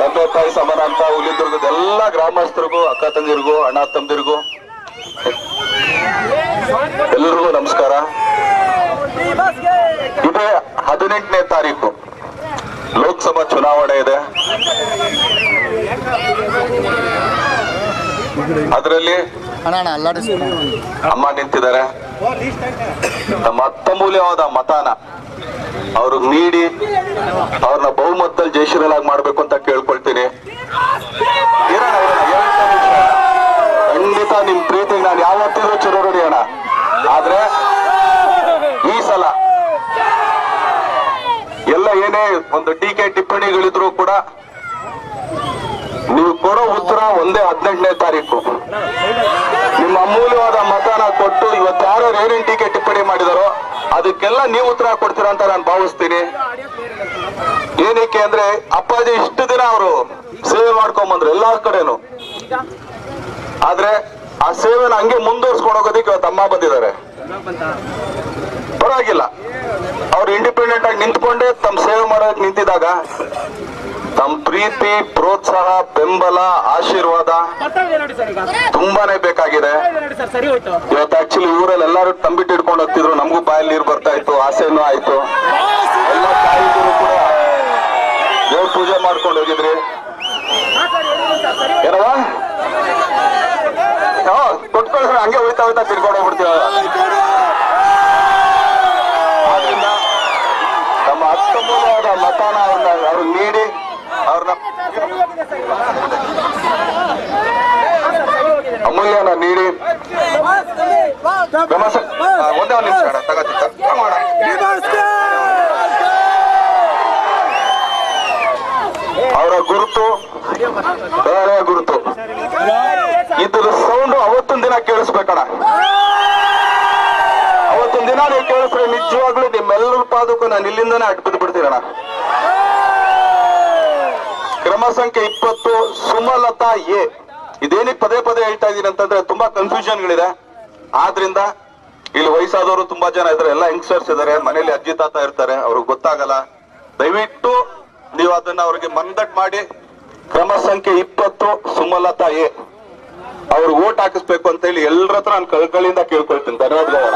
ತಂದೆ ತಾಯಿ ಸಮಾನ ಅಂತ ಹುಲಿದುರ್ಗದ ಎಲ್ಲ ಗ್ರಾಮಸ್ಥರಿಗೂ ಅಕ್ಕ ತಂಗಿರಿಗೂ ಅಣ್ಣ ತಮ್ಮದಿರಿಗೂ ಎಲ್ಲರಿಗೂ ನಮಸ್ಕಾರ. ಇದೇ ಹದಿನೆಂಟನೇ ತಾರೀಕು. ಲೋಕಸಭಾ ಚುನಾವಣೆ ಇದೆ. ಅದರಲ್ಲಿ ಅಣ್ಣ ಅಮ್ಮ ನಿಂತಿದ್ದಾರೆ. ನಮ್ಮ ಅತ್ತಮೂಲ್ಯವಾದ ಮತಾನ. ಅವ್ರಿಗೆ ನೀಡಿ ಅವ್ರನ್ನ ಬಹುಮತದಲ್ಲಿ ಜಯಶೀಲಾಗಿ ಮಾಡ್ಬೇಕು ಅಂತ ಕೇಳ್ಕೊಳ್ತೀನಿ. ಖಂಡಿತ ನಿಮ್ ಪ್ರೀತಿ ನಾನು ಯಾವತ್ತಿದ್ರು ಚಿರೋಡಿ ಅಣ್ಣ. ಆದ್ರೆ, ಈ ಸಲ ಎಲ್ಲ ಏನೇ ಒಂದು ಟೀಕೆ ಟಿಪ್ಪಣಿಗಳಿದ್ರು ಕೂಡ ನೀವು ಕೊಡೋ ಉತ್ತರ ಒಂದೇ ಹದಿನೆಂಟನೇ ತಾರೀಕು. ನಿಮ್ಮ ಅಮೂಲ್ಯವಾದ ಮತನ ಕೊಟ್ಟು ಇವತ್ತು ಯಾರು ರೇರಿನ ಟಿಕೆಟ್ ಟಿಪ್ಪಣಿ ಮಾಡಿದಾರೋ, ಅದಕ್ಕೆಲ್ಲ ನೀವು ಉತ್ತರ ಕೊಡ್ತೀರಾ ಅಂತ ನಾನು ಭಾವಿಸ್ತೀನಿ. ಏನಕ್ಕೆ ಅಂದ್ರೆ, ಅಪ್ಪಾಜಿ ಇಷ್ಟು ದಿನ ಅವರು ಸೇವೆ ಮಾಡ್ಕೊಂಬಂದ್ರು ಎಲ್ಲ ಕಡೆನು. ಆದ್ರೆ ಆ ಸೇವೆನ ಹಂಗೆ ಮುಂದುವರ್ಸ್ಕೊಂಡು ಹೋಗೋದಕ್ಕೆ ಇವತ್ತು ಅಮ್ಮ ಬಂದಿದ್ದಾರೆ. ಪರವಾಗಿಲ್ಲ. ಅವ್ರು ಇಂಡಿಪೆಂಡೆಂಟ್ ಆಗಿ ನಿಂತ್ಕೊಂಡೇ ತಮ್ಮ ಸೇವೆ ಮಾಡೋಕೆ ನಿಂತಿದಾಗ ತಮ್ಮ ಪ್ರೀತಿ, ಪ್ರೋತ್ಸಾಹ, ಬೆಂಬಲ, ಆಶೀರ್ವಾದ ತುಂಬಾನೇ ಬೇಕಾಗಿದೆ. ಇವತ್ತು ಆಕ್ಚುಲಿ ಊರಲ್ಲಿ ಎಲ್ಲರೂ ತಂಬಿಟ್ಟು ಇಟ್ಕೊಂಡು ಹೋಗ್ತಿದ್ರು. ನಮಗೂ ಬಾಯಲ್ಲಿ ನೀರು ಬರ್ತಾ ಇತ್ತು, ಆಸೆನೂ ಆಯ್ತು. ಎಲ್ಲ ಕೂಡ ದೇವ್ರ ಪೂಜೆ ಮಾಡ್ಕೊಂಡು ಹೋಗಿದ್ರಿ. ಏನವ ಕೊಟ್ಕೊಳ್ಸ್ರೆ ಹಂಗೆ ಹೋಯ್ತಾ ಹೋಯ್ತಾ ತಿರ್ಕೊಂಡು ಹೋಗ್ಬಿಡ್ತೀವ ಆದ್ರಿಂದ ನಮ್ಮ ಅತ್ತಮೂಲವಾದ ಮತಾನ ಅವ್ರಿಗೆ ನೀಡಿ ಅಮೂಲ್ಯನ ನೀಡಿ. ಒಂದೇ ಒಂದು ನಿಮಿಷ ಅವರ ಗುರುತು ಬೇರೆ ಗುರುತು. ಇದ್ರ ಸೌಂಡ್ ಅವತ್ತೊಂದ್ ದಿನ ಕೇಳಿಸ್ಬೇಕಣ. ಅವತ್ತೊಂದ್ ದಿನ ನೀವು ಕೇಳಿಸ್ರೆ ನಿಜವಾಗ್ಲೂ ನಿಮ್ಮೆಲ್ಲರ ಪಾದಕ್ಕೂ ನಾನು ಇಲ್ಲಿಂದನೇ ಅಟ್ ಬಿದ್ದು ಬಿಡ್ತೀರಣ ಕ್ರಮ ಸಂಖ್ಯೆ ಇಪ್ಪತ್ತು, ಸುಮಲತಾ ಎ. ಇದೇನಿಗೆ ಪದೇ ಪದೇ ಹೇಳ್ತಾ ಇದೀನಿ ಅಂತಂದ್ರೆ ತುಂಬಾ ಕನ್ಫ್ಯೂಷನ್ಗಳಿದೆ ಆದ್ರಿಂದ ಇಲ್ಲಿ ವಯಸ್ಸಾದವರು ತುಂಬಾ ಜನ ಇದಾರೆ ಎಲ್ಲ ಯಂಗ್ಸ್ಟರ್ಸ್ ಇದಾರೆ ಮನೇಲಿ ಅಜ್ಜಿ, ತಾತ ಇರ್ತಾರೆ, ಅವ್ರಿಗೆ ಗೊತ್ತಾಗಲ್ಲ. ದಯವಿಟ್ಟು ನೀವು ಅದನ್ನ ಅವ್ರಿಗೆ ಮಂದಟ್ ಮಾಡಿ. ಕ್ರಮ ಸಂಖ್ಯೆ ಇಪ್ಪತ್ತು, ಸುಮಲತಾ ಎ. ಅವ್ರಿಗೆ ಓಟ್ ಹಾಕಿಸ್ಬೇಕು ಅಂತ ಹೇಳಿ ಎಲ್ಲರ ಹತ್ರ ನಾನು ಕಳ್ಕಳಿಯಿಂದ ಕೇಳ್ಕೊಳ್ತೀನಿ. ಧನ್ಯವಾದಗಳಣ್ಣ